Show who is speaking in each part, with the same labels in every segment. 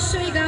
Speaker 1: Senhor e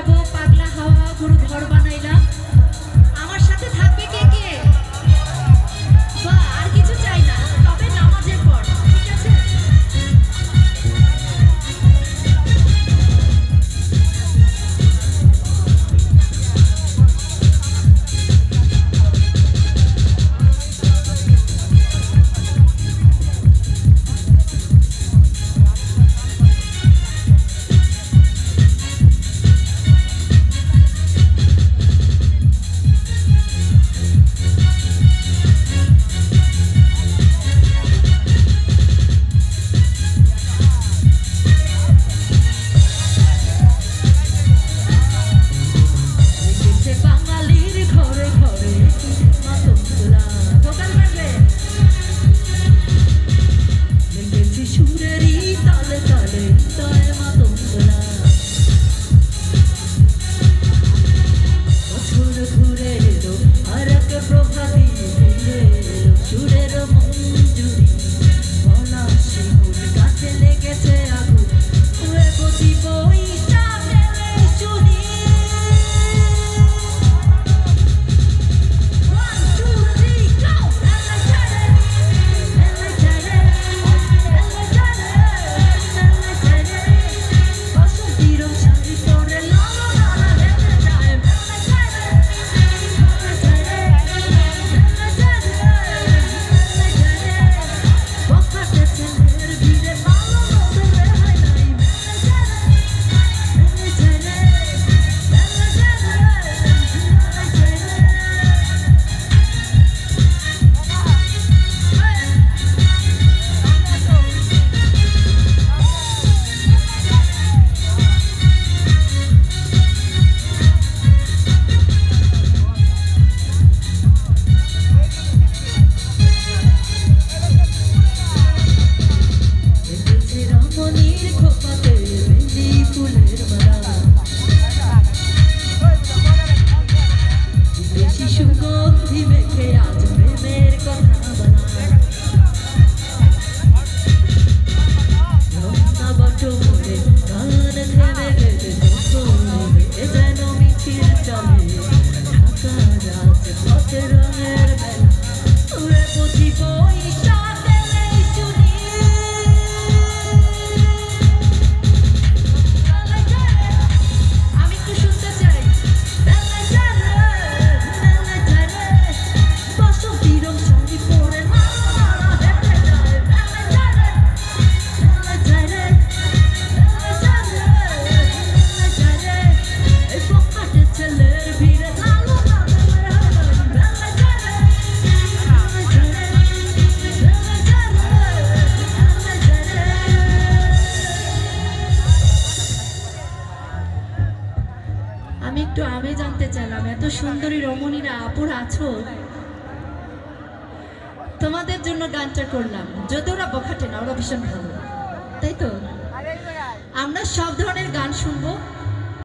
Speaker 1: জানতে চাইলাম, এত সুন্দরী রমণীরা আপুর আছো? তোমাদের জন্য গানটা করলাম। যদি ওরা বখাটে না, ওরা ভীষণ ভালো। তাই তো? আমরা সব ধরনের গান শুনব।